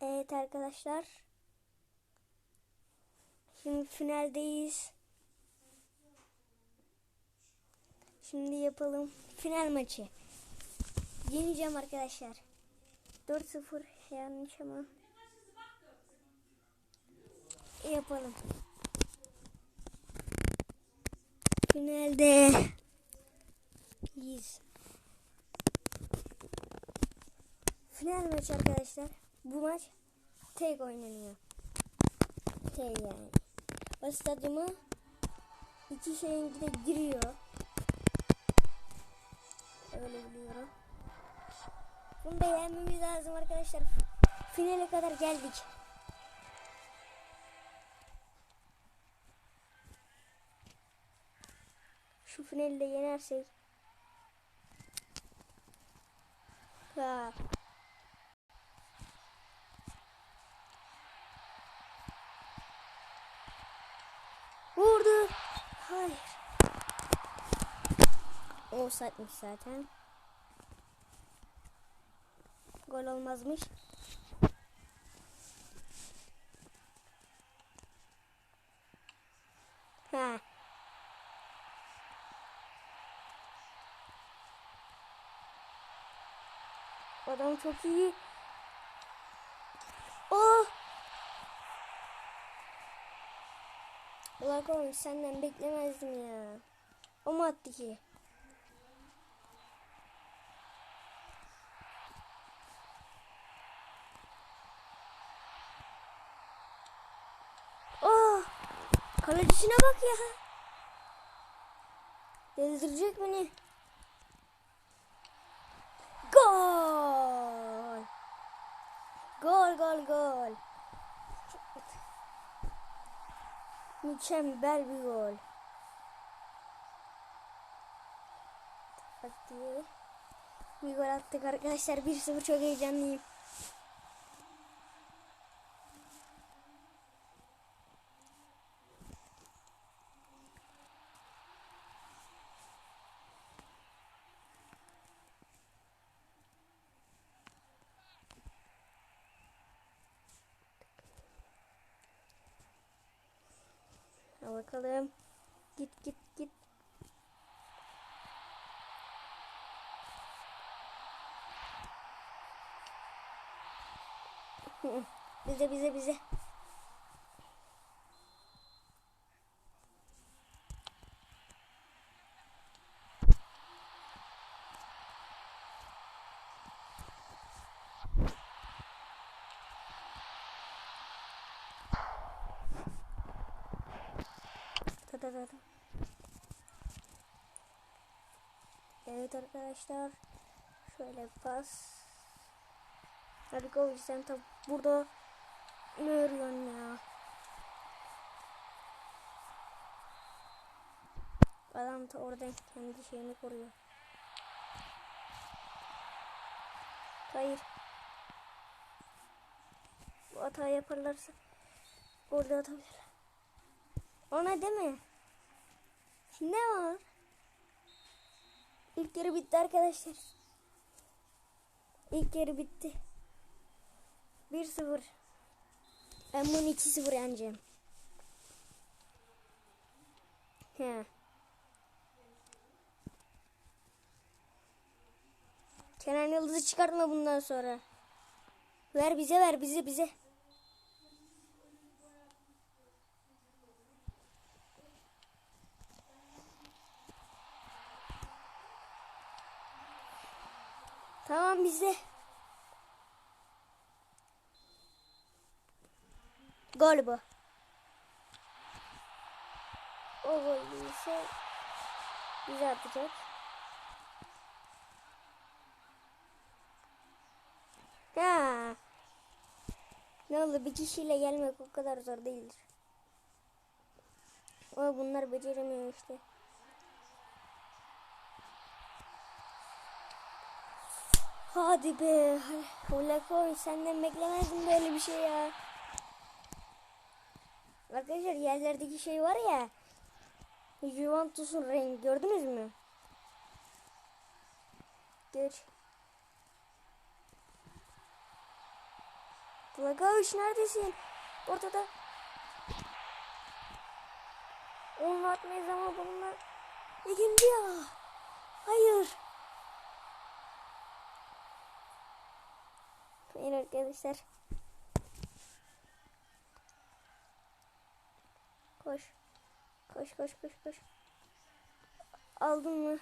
Evet arkadaşlar. Şimdi finaldeyiz. Şimdi yapalım final maçı. Yeneceğim arkadaşlar. 4-0 yanlış ama. Yapalım. Finalde. Yiyiz. Final maçı arkadaşlar. Bu maç tek oynanıyor. Tek yani. O stadyuma iki şeyin de giriyor. Öyle biliyorum. Bunu da lazım arkadaşlar. Finale kadar geldik. Şu finali de yenersek. Ha. Hayır. Offside'miş zaten. Gol olmazmış. Ha. Adam çok iyi. Oh! Oğlum senden beklemezdim ya. O mu attı ki? Oh! Kalecisine bak ya. Deldirecek beni. Gol! Gol gol gol. Mükemmel bir gol. Bak. Bir gol attık arkadaşlar. 1-0 çok heyecanlıyım. Ha bakalım. Git git git. Bize bize bize. Ta. Evet arkadaşlar. Şöyle pas. Hadi go sen tabi burada ne arıyorsun ya? Adam da orada kendi şeyini koruyor. Hayır. Bu hata yaparlarsa orada atabilir. Ona deme. Ne var? İlk yarı bitti arkadaşlar. İlk yarı bitti. 1-0. Ben bunu 2-0 yeneceğim. He. Kenan Yıldız'ı çıkartma bundan sonra. Ver bize ver bize bize. Tamam bize. Gol bu. O gol değilse bize atacak. Ha. Ne oldu bir kişiyle gelmek o kadar zor değildir. Ama bunlar beceremiyor işte. Hadi be. Ulakoy senden beklemezdim böyle bir şey ya. Arkadaşlar yerlerdeki şey var ya. Juventus'un rengi gördünüz mü? Geç. Flagaviş neredesin? Ortada. Onun atmayız ama bununla ikinci ya. Hayır. Hayır arkadaşlar. Koş. Koş koş koş koş. Aldın mı?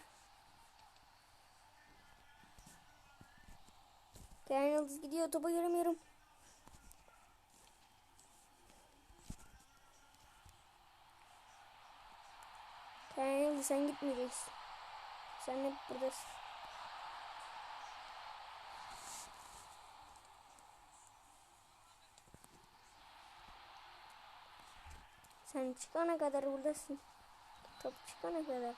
Kenan Yıldız gidiyor. Topa göremiyorum. Kenan Yıldız sen gitmeyeceksin. Sen hep buradasın. Sen çıkana kadar buradasın. Top çıkana kadar.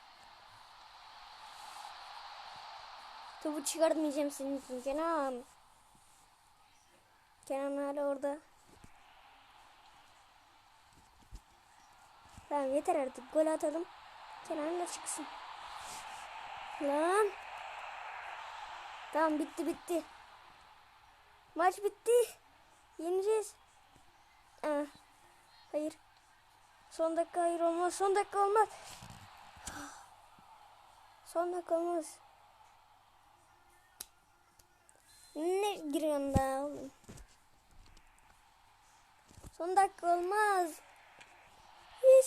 Topu çıkartmayacağım senin için Kenan. Kenan hala orada. Tamam yeter artık gol atalım. Kenan da çıksın. Lan. Tamam bitti bitti. Maç bitti. Yeneceğiz. Aa, hayır. Son dakika hayır olmaz. Son dakika olmaz. Son dakika olmaz. Ne giriyorsun daha oğlum? Son dakika olmaz. Hiç.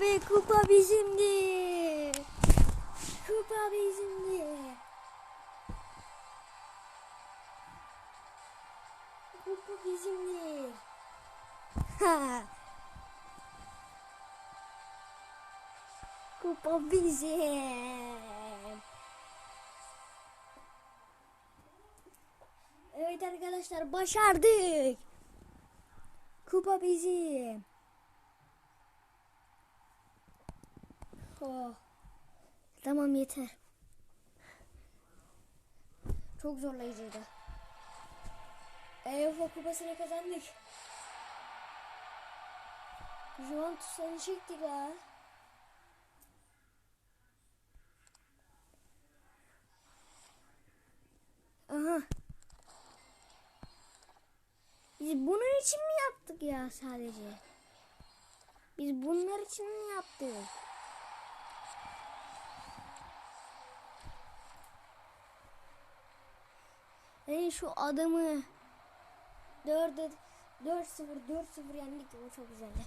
Ve kupa bizimdi. Kupa bizimdi. Kupa bizimdi. Ha. Kupa bizim. Evet arkadaşlar başardık. Kupa bizim. Oh. Tamam yeter. Çok zorlayıcıydı. UEFA kupasını kazandık. Juventus'tan çektik ha. Aha. Biz bunun için mi yaptık ya sadece? Biz bunlar için mi yaptık? Ey şu adamı 4'e 4-0 4-0 yendik. O çok güzeldi.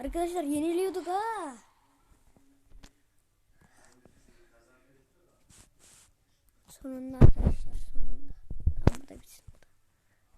Arkadaşlar yeniliyorduk ha. Sonunda arkadaşlar sonunda. Ama da bitsin.